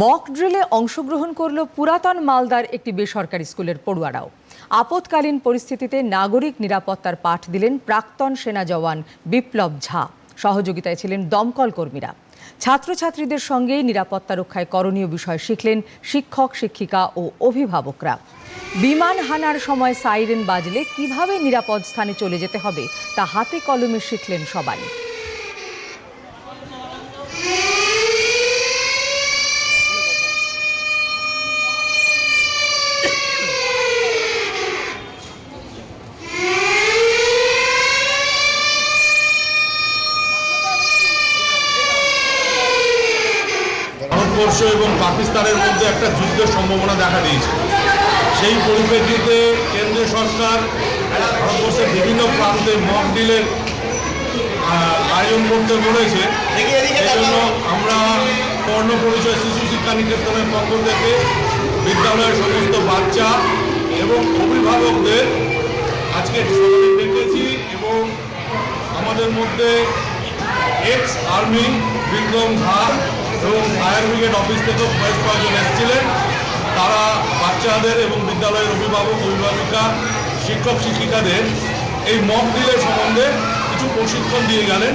Mock ড্রিলে অংশগ্রহণ করল পুরাতন মালদার একটি বেসরকারি স্কুলের পড়ুয়ারাও। আপৎকালীন পরিস্থিতিতে নাগরিক নিরাপত্তার পাঠ দিলেন প্রাক্তন সেনা জওয়ান বিপ্লব ঝা। সহযোগিতায় ছিলেন দমকল কর্মীরা। ছাত্রছাত্রীদের সঙ্গে নিরাপত্তা রক্ষায় করণীয় বিষয় শিখলেন শিক্ষক, শিক্ষিকা ও অভিভাবকরা। বিমান হানার সময় সাইরেন বাজলে কীভাবে নিরাপদ স্থানে চলে যেতে হবে, তা হাতে কলমে শিখলেন সবাই। ভারতবর্ষ এবং পাকিস্তানের মধ্যে একটা যুদ্ধের সম্ভাবনা দেখা দিয়েছে। সেই পরিপ্রেক্ষিতে কেন্দ্রীয় সরকার ভারতবর্ষের বিভিন্ন প্রান্তে মক ডিলের আয়োজন করতে বলেছে। সেজন্য আমরা কর্ণ পরিচয় শিশু শিক্ষা নিকেতনের পক্ষ থেকে বিদ্যালয়ের সমস্ত বাচ্চা এবং অভিভাবকদের আজকে ডেকেছি এবং আমাদের মধ্যে এক্স আর্মি বিক্রম এবং ফায়ার ব্রিগেড অফিস থেকেও বেশ কয়েকজন এসেছিলেন। তারা বাচ্চাদের এবং বিদ্যালয়ের অভিভাবক, অভিভাবিকা, শিক্ষক, শিক্ষিকাদের এই মক ড্রিলের সম্বন্ধে কিছু প্রশিক্ষণ দিয়ে গেলেন।